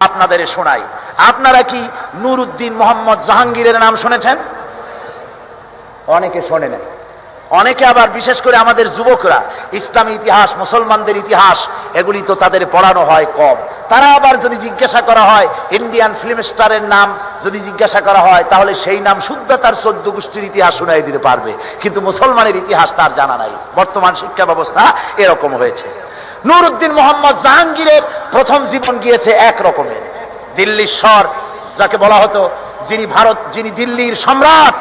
আপনাদের শোনাই। আপনারা কি নুরুদ্দিন মোহাম্মদ জাহাঙ্গীরের নাম শুনেছেন? অনেকে শোনে না অনেকে আবার বিশেষ করে আমাদের যুবকরা, ইসলামী ইতিহাস, মুসলমানদের ইতিহাস, এগুলি তো তাদের পড়ানো হয় কম। তারা আবার যদি জিজ্ঞাসা করা হয়, ইন্ডিয়ান ফিল্ম স্টারের নাম যদি জিজ্ঞাসা করা হয়, তাহলে সেই নাম শুদ্ধ তার চোদ্দ গোষ্ঠীর ইতিহাস শুনাই দিতে পারবে। কিন্তু মুসলমানের ইতিহাস তার জানা নাই। বর্তমান শিক্ষা ব্যবস্থা এরকম হয়েছে। নুরুদ্দিন মোহাম্মদ জাহাঙ্গীরের প্রথম জীবন গিয়েছে এক রকমের। দিল্লির স্বর যাকে বলা হতো যিনি ভারত, যিনি দিল্লির সম্রাট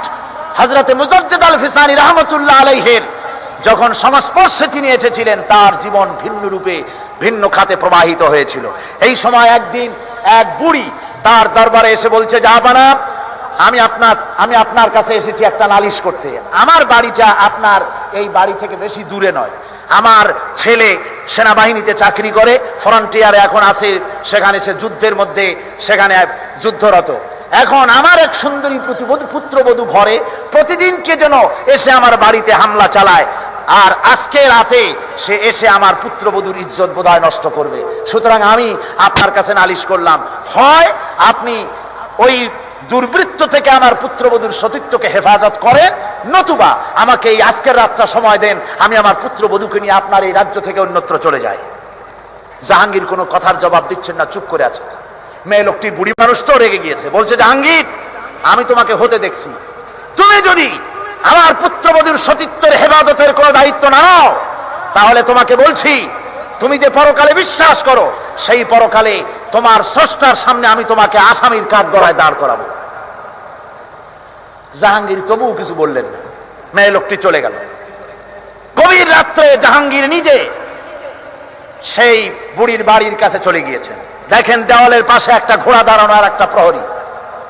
হজরতে মুজদ্দেদ আল ফিসানি রহমতুল্লাহ আলাইহের। যখন সংস্পর্শে তিনি এসেছিলেন, তার জীবন ভিন্ন রূপে, ভিন্ন খাতে প্রবাহিত হয়েছিল। এই সময় একদিন এক বুড়ি তার দরবারে এসে বলছে জাহাবানা আমি আপনার আমি আপনার কাছে এসেছি একটা নালিশ করতে। আমার বাড়িটা আপনার, এই বাড়ি থেকে বেশি দূরে নয়। আমার ছেলে সেনাবাহিনীতে চাকরি করে, ফ্রন্টিয়ারে এখন আছে, সেখানে সে যুদ্ধের মধ্যে, সেখানে যুদ্ধরত। এখন আমার এক সুন্দরী প্রতিবধূ পুত্রবধূ ঘরে প্রতিদিন কে যেন এসে আমার বাড়িতে হামলা চালায়, আর আজকে রাতে সে এসে আমার পুত্রবধূর ইজ্জত বোধহয় নষ্ট করবে। সুতরাং আমি আপনার কাছে নালিশ করলাম, হয় আপনি ওই দুর্বৃত্ত থেকে আমার পুত্রবধূর সতীত্বকে হেফাজত করেন নতুবা আমাকে এই আজকের রাতটা সময় দেন, আমি আমার পুত্রবধূকে নিয়ে আপনার এই রাজ্য থেকে অন্যত্র চলে যাই। জাহাঙ্গীর কোনো কথার জবাব দিচ্ছেন না, চুপ করে আছে মেয়ে লোকটি বুড়ি মানুষ তো রেগে গিয়েছে, বলছে, জাহাঙ্গীর, আমি তোমাকে হতে দেখছি। তুমি যদি আমার পুত্রবধূর সতীত্বের হেফাজতের কোনো দায়িত্ব নাও, তাহলে তোমাকে বলছি, তুমি যে পরকালে বিশ্বাস করো, সেই পরকালে তোমার স্রষ্টার সামনে আমি তোমাকে আসামির কাঠ গড়ায় দাঁড় করাবো। জাহাঙ্গীর তবুও কিছু বললেন না। মেয়ে লোকটি চলে গেল। গভীর রাত্রে জাহাঙ্গীর নিজে সেই বুড়ির বাড়ির কাছে চলে গিয়েছেন। দেখেন দেওয়ালের পাশে একটা ঘোড়া দাঁড়ানো আর একটা প্রহরী।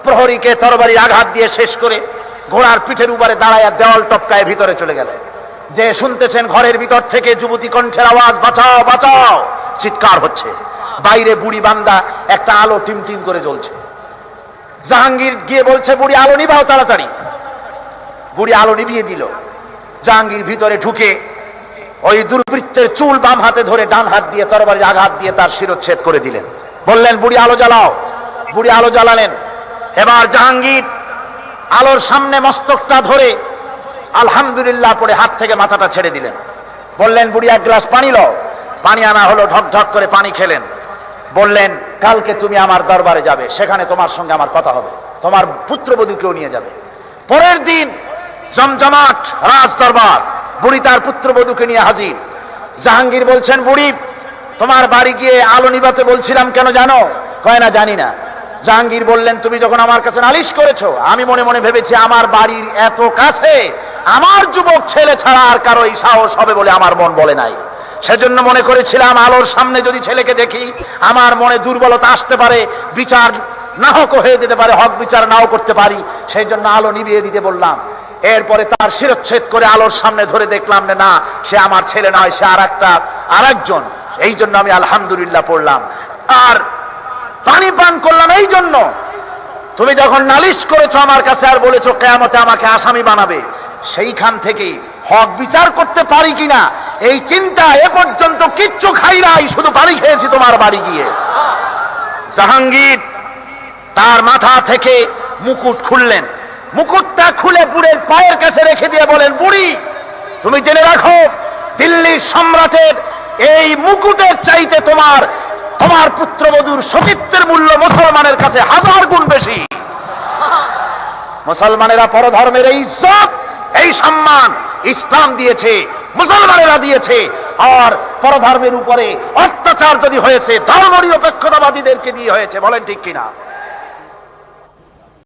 প্রহরীকে তরবারি আঘাত দিয়ে শেষ করে ঘোড়ার পিঠের উপরে দাঁড়ায় দেওয়াল টপকায় ভিতরে চলে গেলেন। যে শুনতেছেন ঘরের ভিতর থেকে যুবতী কণ্ঠের আওয়াজ, বাঁচাও বাঁচাও, চিৎকার হচ্ছে। বাইরে বুড়ি বান্দা একটা আলো টিম টিম করে জ্বলছে। জাহাঙ্গীর গিয়ে বলছে, বুড়ি আলো নিবাও তাড়াতাড়ি। বুড়ি আলো নিভিয়ে দিল। জাহাঙ্গীর ভিতরে ঢুকে ওই দুর্বৃত্তের চুল বাম হাতে ধরে ডান হাত দিয়ে, তরবারির আঘাত দিয়ে তার শিরচ্ছেদ করে দিলেন। বললেন, বুড়ি আলো জ্বালাও। বুড়ি আলো জ্বালালেন। এবার জাহাঙ্গীর আলোর সামনে মস্তকটা ধরে আলহামদুলিল্লাহ পরে হাত থেকে মাথাটা ছেড়ে দিলেন। বললেন, বুড়ি, এক গ্লাস পানি লও। পানি আনা হলো ঢক ঢক করে পানি খেলেন। বললেন, কালকে তুমি আমার দরবারে যাবে, সেখানে তোমার সঙ্গে আমার কথা হবে। তোমার পুত্রবধূকেও নিয়ে যাবে। পরের দিন জমজমাট রাজ দরবার বুড়ি তার পুত্রবধূকে নিয়ে হাজির। জাহাঙ্গীর বলছেন, বুড়ি, তোমার বাড়ি গিয়ে আলো নিবাতে বলছিলাম কেন জানো? কয় না, জানি না। জাহাঙ্গীর বললেন, তুমি যখন আমার কাছে নালিশ করেছ, আমি মনে মনে ভেবেছি আমার বাড়ির এত কাছে, আমার যুবক ছেলে ছাড়া আর কারও সাহস হবে বলে আমার মন বলে নাই। সেজন্য মনে করেছিলাম, আলোর সামনে যদি ছেলেকে দেখি, আমার মনে দুর্বলতা আসতে পারে, বিচার না হোক হয়ে যেতে পারে, হক বিচার নাও করতে পারি, সেই জন্য আলো নিভিয়ে দিতে বললাম। এরপরে তার শিরচ্ছেদ করে আলোর সামনে ধরে দেখলাম না, সে আমার ছেলে নয়, সে আর একটা আর একজন এই জন্য আমি আলহামদুলিল্লাহ পড়লাম। আর পানি পান করলাম এই জন্য। তুমি যখন নালিশ করেছ আমার কাছে আর বলেছ, কেয়ামতে আমাকে আসামি বানাবে, সেইখান থেকে হক বিচার করতে পারি কিনা এই চিন্তা এ পর্যন্ত কিচ্ছু খাই নাই, শুধু পানি খেয়েছি তোমার বাড়ি গিয়ে। জাহাঙ্গীর তার মাথা থেকে মুকুট খুললেন। মুকুটটা খুলে বুড়ের পায়ের কাছে রেখে দিয়ে বলেন, বুড়ি, তুমি জেনে রাখো দিল্লির সম্রাটের এই মুকুটের চাইতে তোমার তোমার পুত্রবধূর সতীত্বের মূল্য মুসলমানের কাছে হাজার গুণ বেশি। মুসলমানেরা পরধর্মের এই ইজ্জত, এই সম্মান ইসলাম দিয়েছে। মুসলমানেরা দিয়েছে। আর পরধর্মের উপরে অত্যাচার যদি হয়েছে ধর্ম নিরপেক্ষতাবাদীদেরকে দিয়ে হয়েছে, বলেন ঠিক কিনা?